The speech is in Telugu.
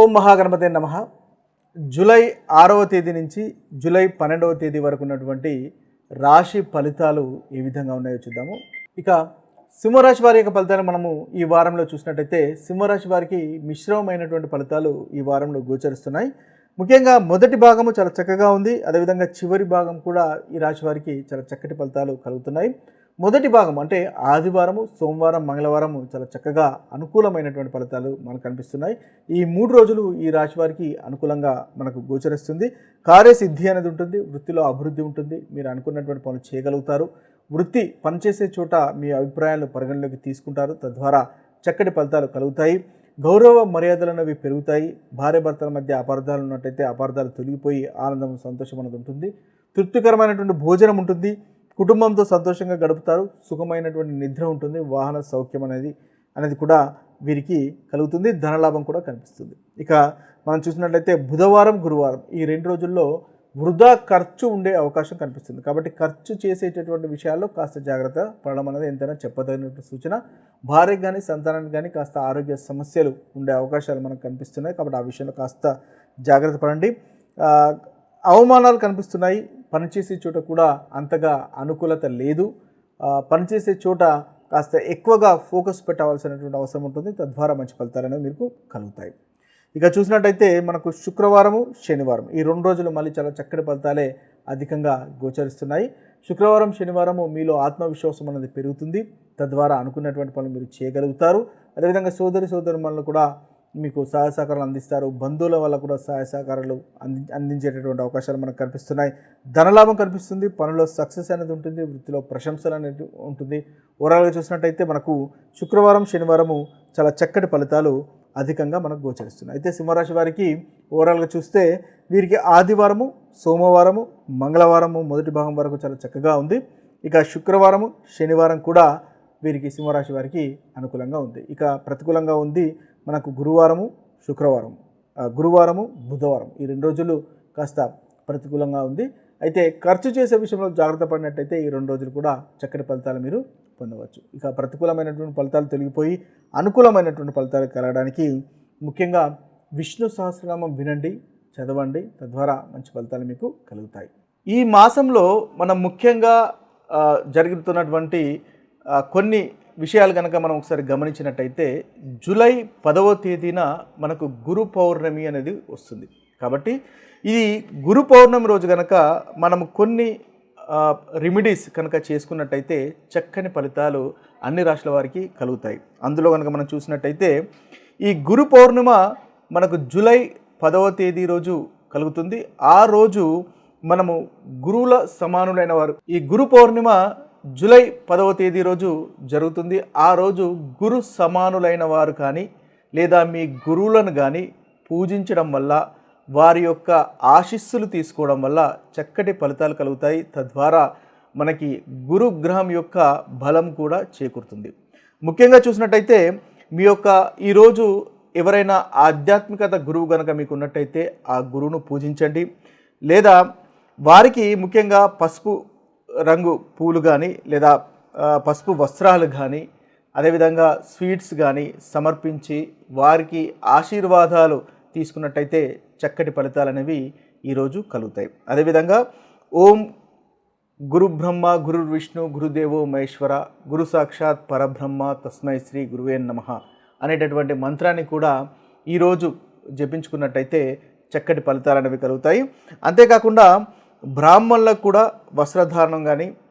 ఓం మహాగణపతి నమ. జూలై ఆరవ తేదీ నుంచి జూలై పన్నెండవ తేదీ వరకు ఉన్నటువంటి రాశి ఫలితాలు ఏ విధంగా ఉన్నాయో చూద్దాము. ఇక సింహరాశి వారి యొక్క ఫలితాలు మనము ఈ వారంలో చూసినట్టయితే సింహరాశి వారికి మిశ్రమమైనటువంటి ఫలితాలు ఈ వారంలో గోచరిస్తున్నాయి. ముఖ్యంగా మొదటి భాగము చాలా చక్కగా ఉంది. అదేవిధంగా చివరి భాగం కూడా ఈ రాశి వారికి చాలా చక్కటి ఫలితాలు కలుగుతున్నాయి. మొదటి భాగం అంటే ఆదివారము సోమవారం మంగళవారం చాలా చక్కగా అనుకూలమైనటువంటి ఫలితాలు మనకు కనిపిస్తున్నాయి. ఈ మూడు రోజులు ఈ రాశి వారికి అనుకూలంగా మనకు గోచరిస్తుంది. కార్యసిద్ధి అనేది ఉంటుంది వృత్తిలో అభివృద్ధి ఉంటుంది మీరు అనుకున్నటువంటి పనులు చేయగలుగుతారు. వృత్తి పనిచేసే చోట మీ అభిప్రాయాలను పరిగణలోకి తీసుకుంటారు. తద్వారా చక్కటి ఫలితాలు కలుగుతాయి. గౌరవ మర్యాదలు అనేవి పెరుగుతాయి. భార్య భర్తల మధ్య అపార్థాలు ఉన్నట్టయితే అపార్థాలు తొలగిపోయి ఆనందం సంతోషం అనేది ఉంటుంది. తృప్తికరమైనటువంటి భోజనం ఉంటుంది. కుటుంబంతో సంతోషంగా గడుపుతారు. సుఖమైనటువంటి నిద్ర ఉంటుంది. వాహన సౌఖ్యం అనేది అనేది కూడా వీరికి కలుగుతుంది. ధనలాభం కూడా కనిపిస్తుంది. ఇక మనం చూసినట్లయితే బుధవారం గురువారం ఈ రెండు రోజుల్లో వృధా ఖర్చు ఉండే అవకాశం కనిపిస్తుంది. కాబట్టి ఖర్చు చేసేటటువంటి విషయాల్లో కాస్త జాగ్రత్త పడడం అనేది ఎంతైనా చెప్పదగినటువంటి సూచన. భార్యకు కానీ సంతానానికి కానీ కాస్త ఆరోగ్య సమస్యలు ఉండే అవకాశాలు మనకు కనిపిస్తున్నాయి. కాబట్టి ఆ విషయంలో కాస్త జాగ్రత్త పడండి. అవమానాలు కనిపిస్తున్నాయి. పనిచేసే చోట కూడా అంతగా అనుకూలత లేదు. పనిచేసే చోట కాస్త ఎక్కువగా ఫోకస్ పెట్టవలసినటువంటి అవసరం ఉంటుంది. తద్వారా మంచి ఫలితాలు అనేవి మీకు కలుగుతాయి. ఇక చూసినట్టయితే మనకు శుక్రవారము శనివారం ఈ రెండు రోజులు మళ్ళీ చాలా చక్కటి ఫలితాలే అధికంగా గోచరిస్తున్నాయి. శుక్రవారం శనివారము మీలో ఆత్మవిశ్వాసం అనేది పెరుగుతుంది. తద్వారా అనుకున్నటువంటి పనులు మీరు చేయగలుగుతారు. అదేవిధంగా సోదరి సోదరుమణులు కూడా మీకు సహాయ సహకారాలు అందిస్తారు. బంధువుల వల్ల కూడా సహాయ సహకారాలు అంది అందించేటటువంటి అవకాశాలు మనకు కనిపిస్తున్నాయి. ధనలాభం కనిపిస్తుంది. పనిలో సక్సెస్ అనేది ఉంటుంది. వృత్తిలో ప్రశంసలు అనేది ఉంటుంది. ఓవరాల్గా చూసినట్టయితే మనకు శుక్రవారం శనివారము చాలా చక్కటి ఫలితాలు అధికంగా మనకు గోచరిస్తున్నాయి. అయితే సింహరాశి వారికి ఓవరాల్గా చూస్తే వీరికి ఆదివారము సోమవారము మంగళవారము మొదటి భాగం వరకు చాలా చక్కగా ఉంది. ఇక శుక్రవారము శనివారం కూడా వీరికి సింహరాశి వారికి అనుకూలంగా ఉంది. ఇక ప్రతికూలంగా ఉంది మనకు గురువారము శుక్రవారం. గురువారము బుధవారం. ఈ రెండు రోజులు కాస్త ప్రతికూలంగా ఉంది. అయితే ఖర్చు చేసే విషయంలో జాగ్రత్త పడినట్టయితే ఈ రెండు రోజులు కూడా చక్కటి ఫలితాలు మీరు పొందవచ్చు. ఇక ప్రతికూలమైనటువంటి ఫలితాలు తొలగిపోయి అనుకూలమైనటువంటి ఫలితాలు కలగడానికి ముఖ్యంగా విష్ణు సహస్రనామం వినండి చదవండి. తద్వారా మంచి ఫలితాలు మీకు కలుగుతాయి. ఈ మాసంలో మనం ముఖ్యంగా జరుగుతున్నటువంటి కొన్ని విషయాలు కనుక మనం ఒకసారి గమనించినట్టయితే జూలై పదవ తేదీన మనకు గురు పౌర్ణమి అనేది వస్తుంది. కాబట్టి ఇది గురు పౌర్ణమి రోజు కనుక మనం కొన్ని రెమెడీస్ కనుక చేసుకున్నట్టయితే చక్కని ఫలితాలు అన్ని రాష్ట్రాల వారికి కలుగుతాయి. అందులో కనుక మనం చూసినట్టయితే ఈ గురు పౌర్ణిమ మనకు జూలై పదవ తేదీ రోజు కలుగుతుంది. ఆ రోజు మనము గురువుల సమానులైన వారు ఈ గురు పౌర్ణిమ జూలై పదవ తేదీ రోజు జరుగుతుంది. ఆ రోజు గురు సమానులైన వారు కానీ లేదా మీ గురువులను కానీ పూజించడం వల్ల వారి యొక్క ఆశీస్సులు తీసుకోవడం వల్ల చక్కటి ఫలితాలు కలుగుతాయి. తద్వారా మనకి గురుగ్రహం యొక్క బలం కూడా చేకూరుతుంది. ముఖ్యంగా చూసినట్టయితే మీ యొక్క ఈరోజు ఎవరైనా ఆధ్యాత్మికత గురువు కనుక మీకు ఉన్నట్టయితే ఆ గురువును పూజించండి. లేదా వారికి ముఖ్యంగా పసుపు రంగు పూలు కానీ లేదా పసుపు వస్త్రాలు కానీ అదేవిధంగా స్వీట్స్ కానీ సమర్పించి వారికి ఆశీర్వాదాలు తీసుకున్నట్టయితే చక్కటి ఫలితాలు అనేవి ఈరోజు కలుగుతాయి. అదేవిధంగా ఓం గురు బ్రహ్మ గురు విష్ణు గురుదేవో మహేశ్వర గురు సాక్షాత్ పరబ్రహ్మ తస్మై శ్రీ గురువే నమ అనేటటువంటి మంత్రాన్ని కూడా ఈరోజు జపించుకున్నట్టయితే చక్కటి ఫలితాలు అనేవి కలుగుతాయి. అంతేకాకుండా బ్రాహ్మణులకు కూడా వస్త్రధారణం కానీ